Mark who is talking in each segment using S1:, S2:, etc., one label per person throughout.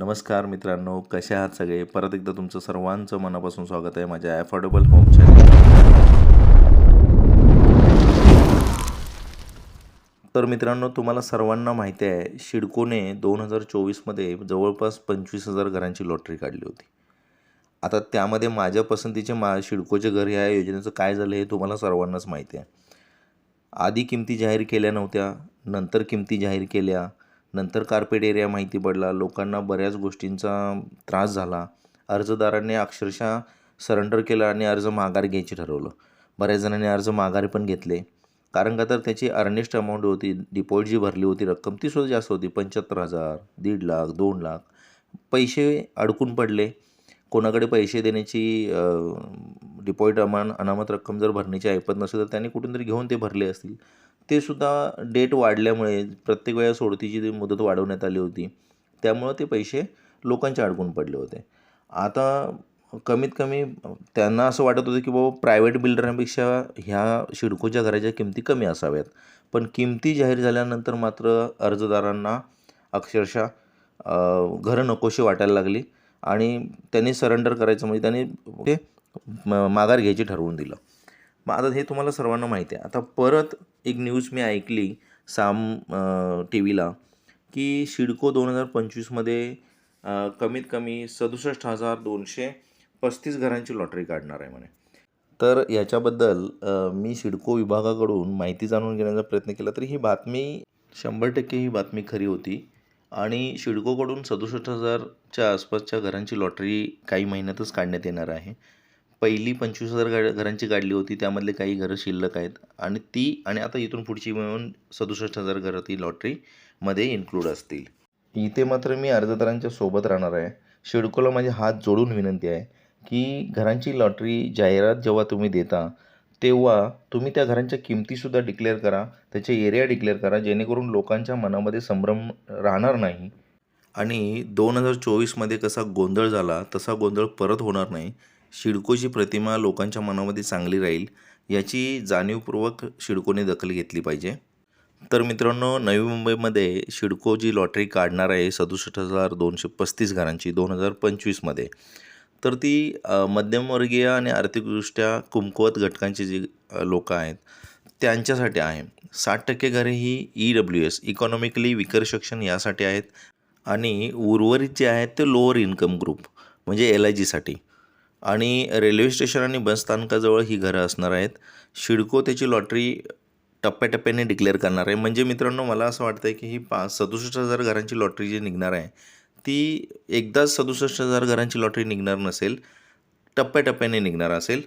S1: नमस्कार मित्रांनो कसे आहात सगळे? परत एकदा तुमचं सर्वांचं मनापासून स्वागत आहे माझ्या अफोर्डेबल होम चॅनल तर मित्रांनो तुम्हाला सर्वांना माहिती आहे शिडकोने दोन हजार चोवीसमध्ये जवळपास पंचवीस हजार घरांची लॉटरी काढली होती. आता त्यामध्ये माझ्या पसंतीचे मा शिडकोचे घर ह्या योजनेचं काय झालं हे तुम्हाला सर्वांनाच माहिती आहे. आधी किमती जाहीर केल्या नव्हत्या नंतर किमती जाहीर केल्या नंतर कार्पेट एरिया माहिती पडला. लोकांना बऱ्याच गोष्टींचा त्रास झाला. अर्जदारांनी अक्षरशः सरेंडर केलं आणि अर्ज माघार घ्यायचे ठरवलं. बऱ्याच जणांनी अर्ज माघारी पण घेतले. कारण का तर त्याची अर्नेस्ट अमाऊंट होती. डिपॉझिट जी भरली होती रक्कम ती सुद्धा जास्त होती. पंच्याहत्तर हजार दीड लाख दोन लाख. पैसे अडकून पडले. कोणाकडे पैसे देण्याची डिपॉझिट अमान अनामत रक्कम जर भरण्याची ऐपत नसेल तर त्यांनी कुठून तरी घेऊन ते भरले असतील. ते सुद्धा डेट वाढल्यामुळे प्रत्येक वेळा सोडतीची ती मुदत वाढवण्यात आली होती. त्यामुळं ते पैसे लोकांचे अडकून पडले होते. आता कमीत कमी त्यांना असं वाटत होतं की बाबा प्रायव्हेट बिल्डरांपेक्षा ह्या शिडकोच्या घराच्या किमती कमी असाव्यात. पण किमती जाहीर झाल्यानंतर मात्र अर्जदारांना अक्षरशः घरं नकोशी वाटायला लागली आणि त्यांनी सरेंडर करायचं म्हणजे त्यांनी ते माघार घ्यायची ठरवून दिलं. मग आता हे तुम्हाला सर्वांना माहिती आहे. आता परत एक न्यूज मी ऐकली साम टी व्हीला की शिडको दोन हजार पंचवीसमध्ये कमीत कमी सदुसष्ट हजार दोनशे पस्तीस घरांची लॉटरी काढणार आहे म्हणे. तर याच्याबद्दल मी शिडको विभागाकडून माहिती जाणून घेण्याचा प्रयत्न केला तरी ही बातमी शंभर टक्के ही बातमी खरी होती. आणि शिडकोकडून सदुसष्ट हजारच्या आसपासच्या घरांची लॉटरी काही महिन्यातच काढण्यात येणार आहे. पहिली पंचवीस हजार गा घरांची काढली होती त्यामधले काही घरं शिल्लक आहेत. आणि ती आणि आता इथून पुढची मिळून सदुसष्ट हजार घरं ती लॉटरीमध्ये इन्क्लूड असतील. इथे मात्र मी अर्जदारांच्या सोबत राहणार आहे. शिडकोला माझे हात जोडून विनंती आहे की घरांची लॉटरी जाहिरात जेव्हा तुम्ही देता तेव्हा तुम्ही त्या घरांच्या किमतीसुद्धा डिक्लेअर करा त्याचे एरिया डिक्लेअर करा जेणेकरून लोकांच्या मनामध्ये संभ्रम राहणार नाही. आणि दोन हजार चोवीसमध्ये कसा गोंधळ झाला तसा गोंधळ परत होणार नाही. शिडकोची प्रतिमा लोकांच्या मनामध्ये चांगली राहील याची जाणीवपूर्वक शिडकोने दखल घेतली पाहिजे. तर मित्रांनो नवी मुंबईमध्ये शिडको जी लॉटरी काढणार आहे सदुसष्ट हजार दोनशे पस्तीस घरांची दोन हजार पंचवीसमध्ये. तर ती मध्यमवर्गीय आणि आर्थिकदृष्ट्या कुमकुवत घटकांची जी लोक आहेत त्यांच्यासाठी आहे. साठ टक्के घरे ही E W S economically weaker section यासाठी आहेत. आणि उर्वरित जे आहेत ते लोअर इन्कम ग्रुप म्हणजे एल आय जीसाठी आणि रेल्वे स्टेशन आणि बस स्थानकाजवळ ही घरं असणार आहेत. शिडको त्याची लॉटरी टप्प्याटप्प्याने डिक्लेअर करणार आहे. म्हणजे मित्रांनो मला असं वाटतं आहे की ही पाच सदुसष्ट हजार घरांची लॉटरी जी निघणार आहे ती एकदाच सदुसष्ट हजार घरांची लॉटरी निघणार नसेल टप्प्याटप्प्याने निघणार असेल.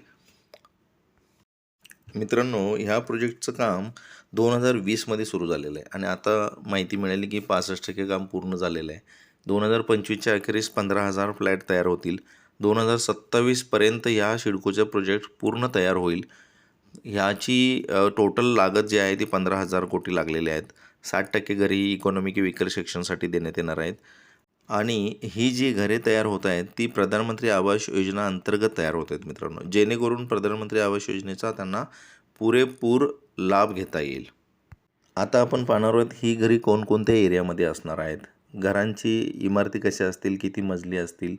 S1: मित्रांनो ह्या प्रोजेक्टचं काम दोन हजार वीसमध्ये सुरू झालेलं आहे आणि आता माहिती मिळाली की पासष्ट टक्के काम पूर्ण झालेलं आहे. दोन हजार पंचवीसच्या अखेरीस पंधरा हजार फ्लॅट तयार होतील. दोन हजार सत्तावीसपर्यंत ह्या शिडकोचा प्रोजेक्ट पूर्ण तयार होईल. ह्याची टोटल लागत जी आहे ती पंधरा हजार कोटी लागलेली आहेत. साठ टक्के घरी इकॉनॉमिक विकर सेक्शनसाठी देण्यात येणार आहेत. आणि ही जी घरे तयार होत आहेत ती प्रधानमंत्री आवास योजना अंतर्गत तयार होत आहेत मित्रांनो. जेणेकरून प्रधानमंत्री आवास योजनेचा त्यांना पुरेपूर लाभ घेता येईल. आता आपण पाहणार आहोत ही घरी कोणकोणत्या एरियामध्ये असणार आहेत? घरांची इमारती कशा असतील? किती मजली असतील?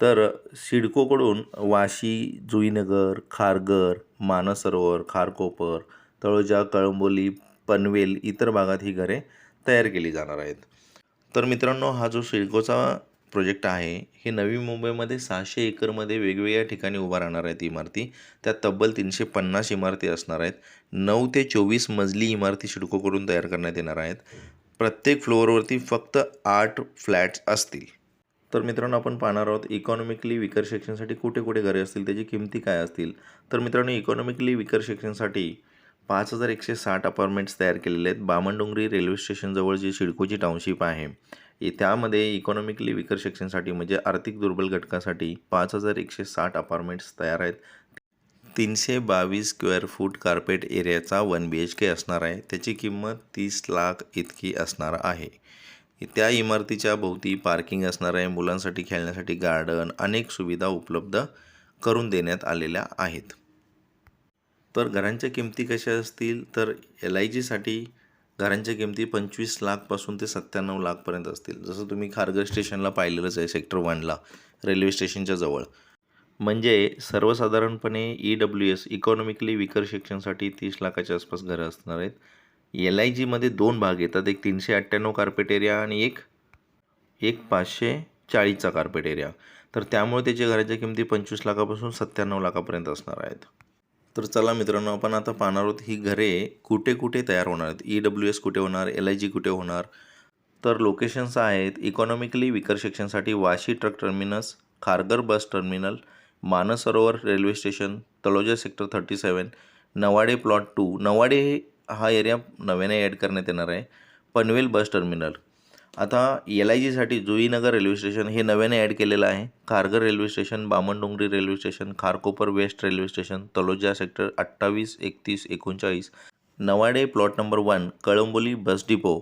S1: तर सिडकोकडून वाशी जुईनगर खारघर मानसरोवर खारकोपर तळोजा कळंबोली पनवेल इतर भागात ही घरे तयार केली जाणार आहेत. तर मित्रांनो हा जो सिडकोचा प्रोजेक्ट आहे हे नवी मुंबईमध्ये सहाशे एकरमध्ये वेगवेगळ्या ठिकाणी उभा राहणार आहेत इमारती. त्यात तब्बल तीनशे पन्नास इमारती असणार आहेत. नऊ ते चोवीस मजली इमारती सिडकोकडून तयार करण्यात येणार आहेत. प्रत्येक फ्लोअरवरती फक्त आठ फ्लॅट्स असतील. तर मित्रांनो आपण पाहणार आहोत इकॉनॉमिकली विकर सेक्शनसाठी कुठे कुठे घरे असतील त्याची किमती काय असतील? तर मित्रांनो इकॉनॉमिकली विकर सेक्शनसाठी पाच हजार एकशे साठ अपार्टमेंट्स तयार केलेले आहेत. बामणडोंगरी रेल्वे स्टेशनजवळ जी शिडकोची टाउनशिप आहे त्यामध्ये इकॉनॉमिकली विकर सेक्शनसाठी म्हणजे आर्थिक दुर्बल घटकासाठी पाच हजार एकशे साठ अपार्टमेंट्स तयार आहेत. तीनशे बावीस स्क्वेअर फूट कार्पेट एरियाचा वन बी एच के असणार आहे. त्याची किंमत तीस लाख इतकी असणार आहे. त्या इमारतीच्या भोवती पार्किंग असणार आहे मुलांसाठी खेळण्यासाठी गार्डन अनेक सुविधा उपलब्ध करून देण्यात आलेल्या आहेत. तर घरांच्या किमती कशा असतील? तर एल आय जीसाठी घरांच्या किमती पंचवीस लाखपासून ते सत्त्याण्णव लाखपर्यंत असतील. जसं तुम्ही खारघर स्टेशनला पाहिलेलंच आहे सेक्टर वनला रेल्वे स्टेशनच्या जवळ. म्हणजे सर्वसाधारणपणे E W S economically weaker सेक्शनसाठी तीस लाखाच्या आसपास घरं असणार आहेत. एल आय जीमध्ये दोन भाग येतात. एक तीनशे अठ्ठ्याण्णव कार्पेट एरिया आणि एक एक पाचशे चाळीसचा कार्पेट एरिया तर त्यामुळे त्याच्या घराच्या किमती पंचवीस लाखापासून सत्त्याण्णव लाखापर्यंत असणार आहेत. तर चला मित्रांनो आपण आता पाहणार आहोत ही घरे कुठे कुठे तयार होणार आहेत. ई डब्ल्यू एस कुठे होणार? एल आय जी कुठे होणार? तर लोकेशन्स आहेत. Economically weaker सेक्शनसाठी Vashi truck terminus Kharghar bus terminal Mansarovar railway station Taloja sector thirty seven Navade plot two Navade हे हा एरिया नव्याने ॲड करण्यात येणार आहे. पनवेल बस टर्मिनल आता एल आय जीसाठी जुईनगर रेल्वे स्टेशन हे नव्याने ॲड केलेलं आहे. Kharghar railway station Bamandongri railway station Kharkopar west railway station Taloja sector अठ्ठावीस एकतीस एकोणचाळीस. Navade plot number one Kalamboli bus depot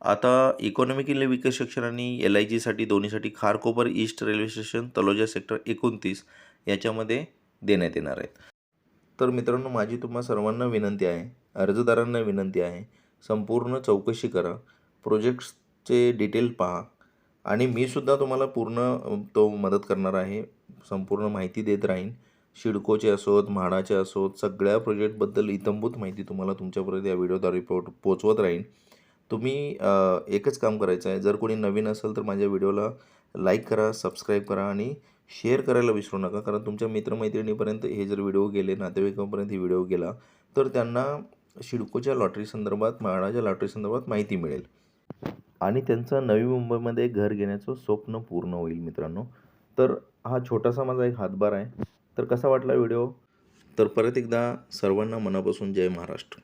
S1: आता इकॉनॉमिकली विकस सेक्शन आणि एल आय जीसाठी दोन्हीसाठी Kharkopar east railway station Taloja sector एकोणतीस याच्यामध्ये देण्यात येणार आहेत. तर मित्रांनो माझी तुम्हा सर्वांना विनंती आहे अर्जदारांना विनंती आहे संपूर्ण चौकशी करा. प्रोजेक्ट्सचे डिटेल पहा. आणि मी सुद्धा तुम्हाला पूर्ण तो मदत करणार आहे. संपूर्ण माहिती देत राहीन. शिडकोचे असोत म्हाडाचे असोत सगळ्या प्रोजेक्टबद्दल इतंभूत माहिती तुम्हाला तुमच्यापर्यंत या व्हिडिओद्वारे पो पोचवत राहीन. तुम्ही एकच काम करायचं आहे. जर कोणी नवीन असेल तर माझ्या व्हिडिओला लाईक करा सबस्क्राईब करा आणि शेअर करायला विसरू नका. कारण तुमच्या मित्रमैत्रिणीपर्यंत हे जर व्हिडिओ गेले नातेवाईकांपर्यंत हे व्हिडिओ गेला तर त्यांना शिडकोच्या लॉटरी संदर्भात म्हाडाच्या लॉटरी संदर्भात माहिती मिळेल. आणि त्यांचं नवी मुंबईमध्ये घर घेण्याचं स्वप्न पूर्ण होईल मित्रांनो. तर हा छोटासा माझा एक हातभार आहे. तर कसा वाटला व्हिडिओ? तर परत एकदा सर्वांना मनापासून जय महाराष्ट्र.